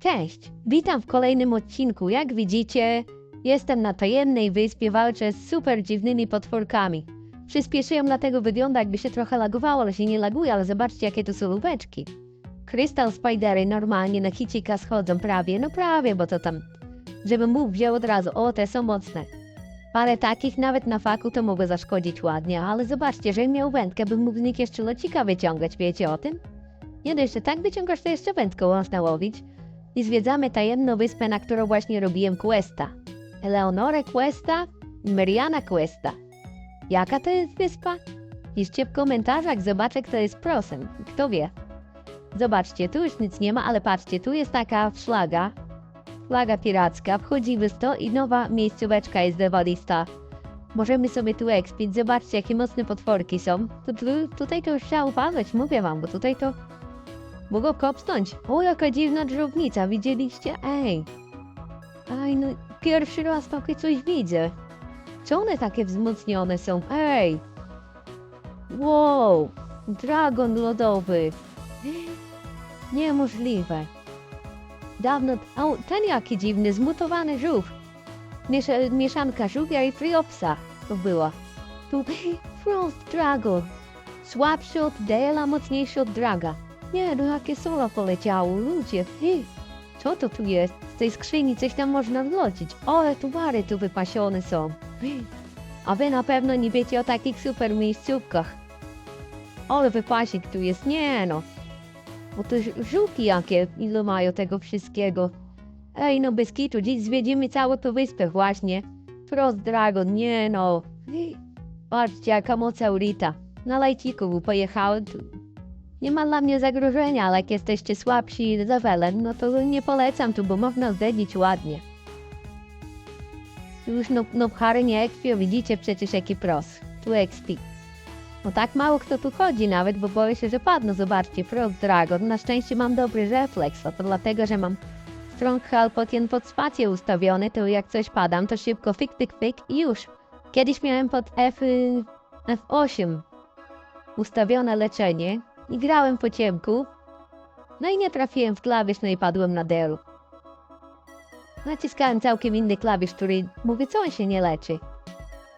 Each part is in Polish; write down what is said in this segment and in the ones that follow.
Cześć, witam w kolejnym odcinku. Jak widzicie, jestem na tajemnej wyspie, walczę z super dziwnymi potworkami. Przyspieszyłem, dlatego wygląda jakby się trochę lagowało, ale się nie laguje, ale zobaczcie jakie to są lubeczki. Crystal Spidery normalnie na kicika schodzą prawie, no prawie, bo to tam, żebym mógł wziął od razu, o te są mocne. Parę takich nawet na faku to mogło zaszkodzić ładnie, ale zobaczcie, że miał wędkę, bym mógł z nich jeszcze locika wyciągać, wiecie o tym? Nie dość, że tak wyciągasz, to jeszcze wędką można łowić. I zwiedzamy tajemną wyspę, na którą właśnie robiłem questa. Eleonore Questa i Mariana Questa. Jaka to jest wyspa? Piszcie w komentarzach, zobaczę kto jest prosem. Kto wie. Zobaczcie, tu już nic nie ma, ale patrzcie, tu jest taka flaga. Flaga piracka, wchodzimy w to i nowa miejscóweczka jest dewalista. Możemy sobie tu ekspić, zobaczcie jakie mocne potworki są. Tu, tu, tutaj to już trzeba uważać, mówię wam, bo tutaj to Mogą kopnąć. O, jaka dziwna dżownica, widzieliście? Ej. Aj, no pierwszy raz takie coś widzę. Co one takie wzmocnione są? Ej. Wow. Dragon lodowy. Niemożliwe. Dawno... O, ten jaki dziwny, zmutowany żółw. Miesza, mieszanka żółwia i friopsa to była. Tu Frost Dragon. Słabszy od Dela, mocniejszy od Draga. Nie, no jakie słowa poleciało, ludzie, hy. Co to tu jest? Z tej skrzyni coś tam można wlodzić. O, towary tu wypasione są. A wy na pewno nie wiecie o takich super miejscówkach. Ale wypasik tu jest, nie no. Bo to żółki jakie, ile mają tego wszystkiego. Ej, no bez kitu, dziś zwiedzimy całą tę wyspę właśnie. Frost Dragon, nie no. Patrzcie, jaka moc Aurita. Na lajciku pojechałem. Nie ma dla mnie zagrożenia, ale jak jesteście słabsi levelem, no to nie polecam tu, bo można zdedzić ładnie. Już no, no Harry nie ekspio, widzicie przecież jaki pros. Tu expi. No tak mało kto tu chodzi nawet, bo boję się, że padną. Zobaczcie, Frost Dragon. Na szczęście mam dobry refleks, a to dlatego, że mam Strong Halpotien pod spację ustawiony, to jak coś padam, to szybko fik, fik, fik i już. Kiedyś miałem pod F, y, F8 ustawione leczenie, i grałem po ciemku. No i nie trafiłem w klawisz, no i padłem na delu. Naciskałem całkiem inny klawisz, który mówię, co on się nie leczy.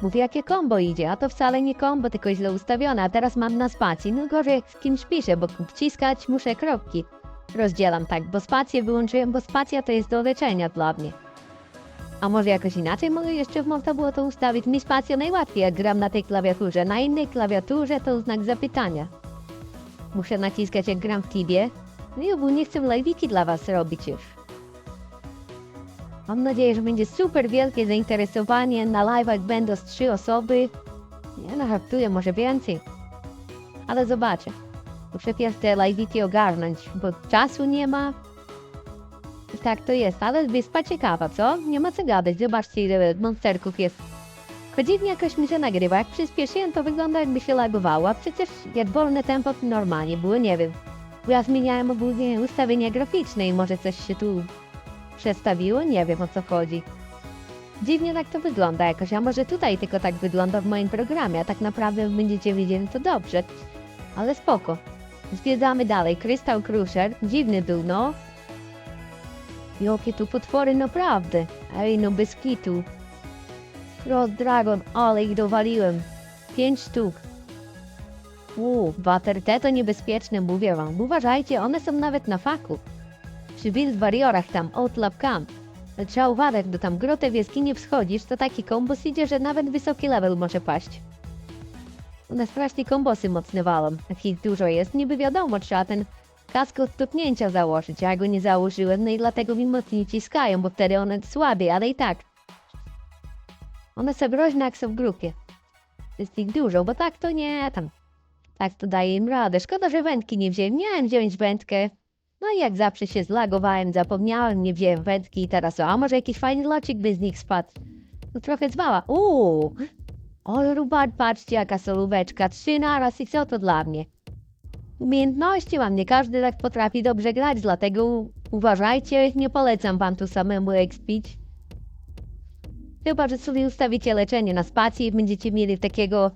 Mówię, jakie kombo idzie, a to wcale nie kombo, tylko źle ustawione, a teraz mam na spacji. No gorzej z kimś piszę, bo wciskać muszę kropki. Rozdzielam tak, bo spację wyłączyłem, bo spacja to jest do leczenia dla mnie. A może jakoś inaczej mogę jeszcze można było to ustawić? Mi spacja najłatwiej, jak gram na tej klawiaturze. Na innej klawiaturze to znak zapytania. Muszę naciskać jak gram w Tibie. No i ogólnie chcę live'iki dla was robić już. Mam nadzieję, że będzie super wielkie zainteresowanie. Na live'ach będą z trzy osoby. Ja nahartuję może więcej. Ale zobaczę. Muszę pierw te live'iki ogarnąć, bo czasu nie ma. I tak to jest, ale wyspa ciekawa, co? Nie ma co gadać. Zobaczcie ile monsterków jest. Dziwnie jakoś mi się nagrywa. Jak przyspieszyłem, to wygląda jakby się lagowało, a przecież jak wolne tempo normalnie było, nie wiem. Ja zmieniałem ogólnie ustawienia graficzne i może coś się tu przestawiło, nie wiem o co chodzi. Dziwnie tak to wygląda jakoś, a może tutaj tylko tak wygląda w moim programie, a tak naprawdę będziecie widzieli to dobrze. Ale spoko. Zwiedzamy dalej. Crystal Crusher, dziwny był, no. Jakie tu potwory naprawdę. Ej, no bez kitu. Dragon, ale ich dowaliłem. Pięć sztuk. Uuu, Water te to niebezpieczne, mówię wam. Uważajcie, one są nawet na faku. Przy Wild Warriorach tam, Outlap Camp. Trzeba uważać, bo tam grotę w jaskini wschodzisz, to taki kombos idzie, że nawet wysoki level może paść. One strasznie kombosy mocne walą. Jak ich dużo jest, niby wiadomo, trzeba ten kask od tupnięcia założyć. Ja go nie założyłem, no i dlatego mi mocniej ciskają, bo wtedy one słabiej, ale i tak. One są groźne, jak są w grupie. Jest ich dużo, bo tak to nie tam. Tak to daje im radę. Szkoda, że wędki nie wziąłem. Miałem wziąć wędkę. No i jak zawsze się zlagowałem, zapomniałem, nie wziąłem wędki i teraz o, a może jakiś fajny locik by z nich spadł. No trochę zwała. Uuu! Ale rubart, patrzcie jaka solóweczka. Trzy naraz i co to dla mnie? Umiejętności mam, nie każdy tak potrafi dobrze grać, dlatego uważajcie, nie polecam wam tu samemu expić. Chyba, że sobie ustawicie leczenie na spacji i będziecie mieli takiego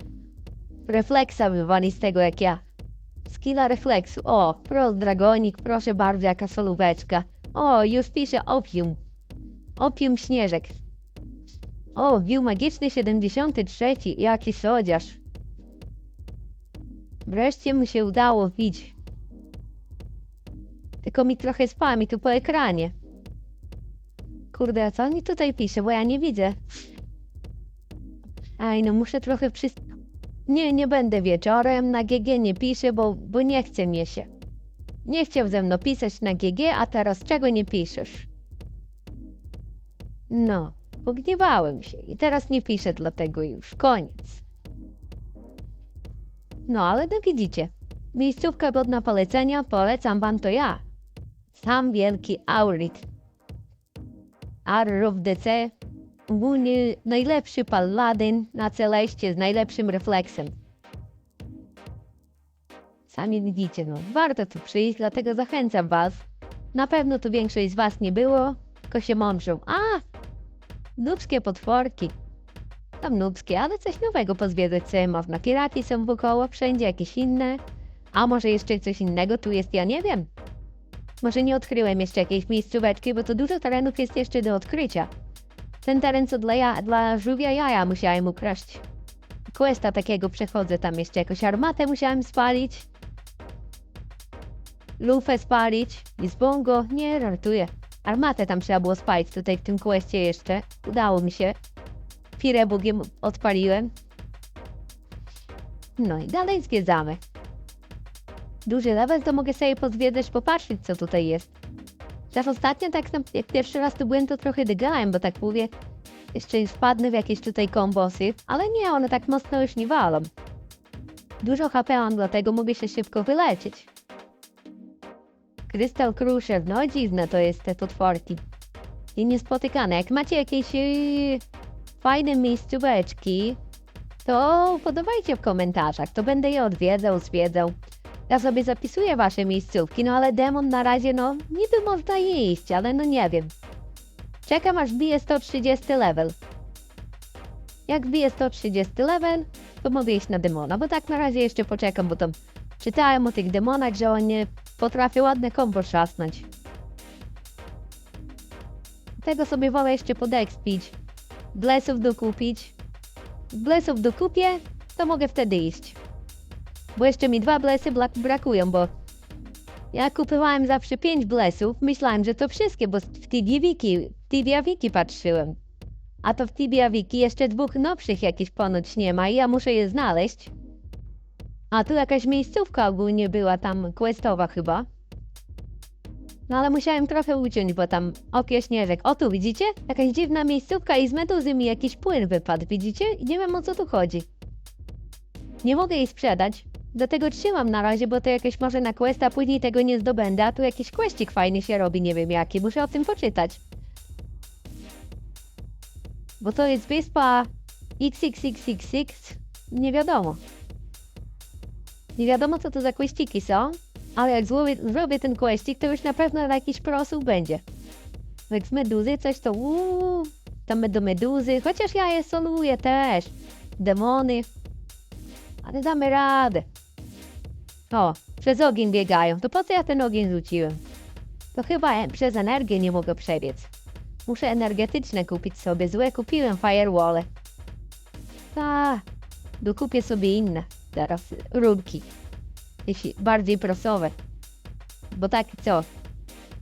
refleksa wywanistego jak ja. Skilla refleksu. O, pro dragonik, proszę bardzo, jaka solóweczka. O, już pisze opium. Opium śnieżek. O, wił magiczny 73, jaki sodziarz. Wreszcie mu się udało wbić. Tylko mi trochę spami tu po ekranie. Kurde, co oni tutaj pisze, bo ja nie widzę. Aj, no muszę trochę przy... Nie, nie będę wieczorem, na GG nie piszę, bo, bo nie chce mi się. Nie chciał ze mną pisać na GG, a teraz czego nie piszesz? No, pogniewałem się i teraz nie piszę dlatego już, koniec. No, ale no widzicie, miejscówka godna polecenia, polecam wam to ja. Sam wielki Aurit. Arrow DC, najlepszy paladyn na Celestie z najlepszym refleksem. Sami widzicie, no, warto tu przyjść, dlatego zachęcam was. Na pewno tu większość z was nie było, tylko się mądrzą. A, nubskie potworki. Tam nubskie, ale coś nowego pozwiedzać sobie można. Pirati są wokoło, wszędzie jakieś inne. A może jeszcze coś innego tu jest, ja nie wiem. Może nie odkryłem jeszcze jakiejś miejscóweczki, bo to dużo terenów jest jeszcze do odkrycia. Ten teren co dla, ja, dla żółwia jaja musiałem ukraść. Questa takiego przechodzę, tam jeszcze jakąś armatę musiałem spalić. Lufę spalić i z bongo, nie żartuję. Armatę tam trzeba było spalić tutaj w tym questie jeszcze. Udało mi się. Firę Bogiem odpaliłem. No i dalej zwiedzamy. Duży level to mogę sobie pozwiedzać, popatrzeć co tutaj jest. Teraz ostatnio tak jak pierwszy raz tu byłem to trochę dygałem, bo tak mówię, jeszcze wpadnę w jakieś tutaj kombosy, ale nie, one tak mocno już nie walą. Dużo HP mam, dlatego mogę się szybko wyleczyć. Crystal Crusher, no dziwne to jest te potworki. I niespotykane. Jak macie jakieś yy, fajne miejscóweczki, to podawajcie w komentarzach, to będę je odwiedzał, zwiedzał. Ja sobie zapisuję wasze miejscówki, no ale demon na razie, no, niby można iść, ale no nie wiem. Czekam aż bije 130 level. Jak bije 130 level, to mogę iść na demona, bo tak na razie jeszcze poczekam, bo tam czytałem o tych demonach, że oni potrafią ładne kombo trzasnąć. Tego sobie wolę jeszcze podekspić. Blesów dokupić. Blesów dokupię, to mogę wtedy iść. Bo jeszcze mi dwa blesy brakują, bo ja kupowałem zawsze pięć blesów. Myślałem, że to wszystkie, bo w Tibia Wiki, w Tibia Wiki patrzyłem. A to w Tibia Wiki jeszcze dwóch nowszych jakichś ponoć nie ma i ja muszę je znaleźć. A tu jakaś miejscówka ogólnie była tam, questowa chyba. No ale musiałem trochę uciąć, bo tam opie śnieżek. O tu widzicie? Jakaś dziwna miejscówka i z meduzy mi jakiś płyn wypadł, widzicie? Nie wiem o co tu chodzi. Nie mogę jej sprzedać, dlatego trzymam na razie, bo to jakieś może na quest, a później tego nie zdobędę, a tu jakiś questik fajny się robi, nie wiem jaki, muszę o tym poczytać. Bo to jest wyspa XXXXX, nie wiadomo. Nie wiadomo co to za questiki są, ale jak zrobię ten questik, to już na pewno na jakiś prosób będzie. Jak z meduzy coś to uuu, tam do meduzy, chociaż ja je soluję też. Demony. Ale damy radę. O, przez ogień biegają. To po co ja ten ogień rzuciłem? To chyba e- przez energię nie mogę przebiec. Muszę energetyczne kupić sobie. Złe kupiłem firewall. Ta, dokupię sobie inne. Teraz rurki. Jeśli bardziej prosowe. Bo tak co?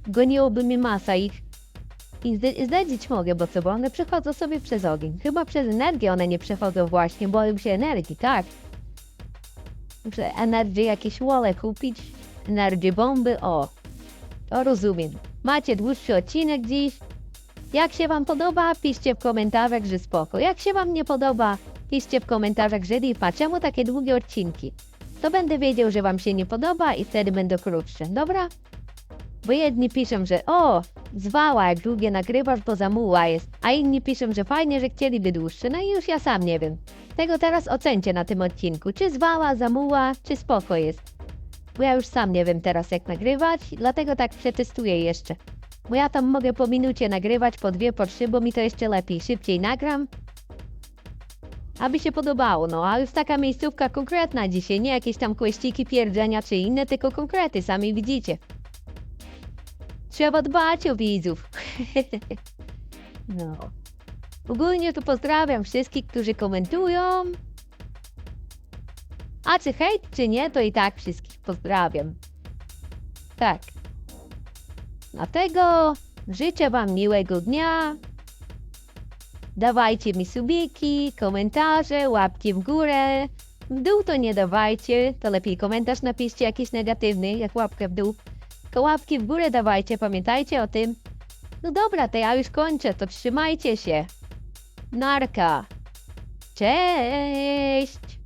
Goniłoby mi masa ich. I zdedzić mogę, bo co? Bo one przechodzą sobie przez ogień. Chyba przez energię one nie przechodzą właśnie, boją się energii, tak? Muszę energię jakieś wole kupić. Energię bomby, o. To rozumiem. Macie dłuższy odcinek dziś. Jak się wam podoba, piszcie w komentarzach, że spoko. Jak się wam nie podoba, piszcie w komentarzach, że lipa. Czemu takie długie odcinki? To będę wiedział, że wam się nie podoba i wtedy będą krótsze, dobra? Bo jedni piszą, że o, zwała jak długie nagrywasz, bo za muła jest, a inni piszą, że fajnie, że chcieliby dłuższe, no i już ja sam nie wiem. Tego teraz ocencie na tym odcinku, czy zwała, za muła, czy spoko jest. Bo ja już sam nie wiem teraz jak nagrywać, dlatego tak przetestuję jeszcze. Bo ja tam mogę po minucie nagrywać, po dwie, po trzy, bo mi to jeszcze lepiej, szybciej nagram. Aby się podobało, no a już taka miejscówka konkretna dzisiaj, nie jakieś tam kłeściki, pierdzenia czy inne, tylko konkrety, sami widzicie. Trzeba dbać o widzów. no. Ogólnie to pozdrawiam wszystkich, którzy komentują. A czy hejt, czy nie, to i tak wszystkich pozdrawiam. Tak. Dlatego życzę Wam miłego dnia. Dawajcie mi subiki, komentarze, łapki w górę. W dół to nie dawajcie, to lepiej komentarz napiszcie jakiś negatywny, jak łapkę w dół. To łapki w górę dawajcie, pamiętajcie o tym. No dobra, to ja już kończę, to trzymajcie się. Narka. Cześć!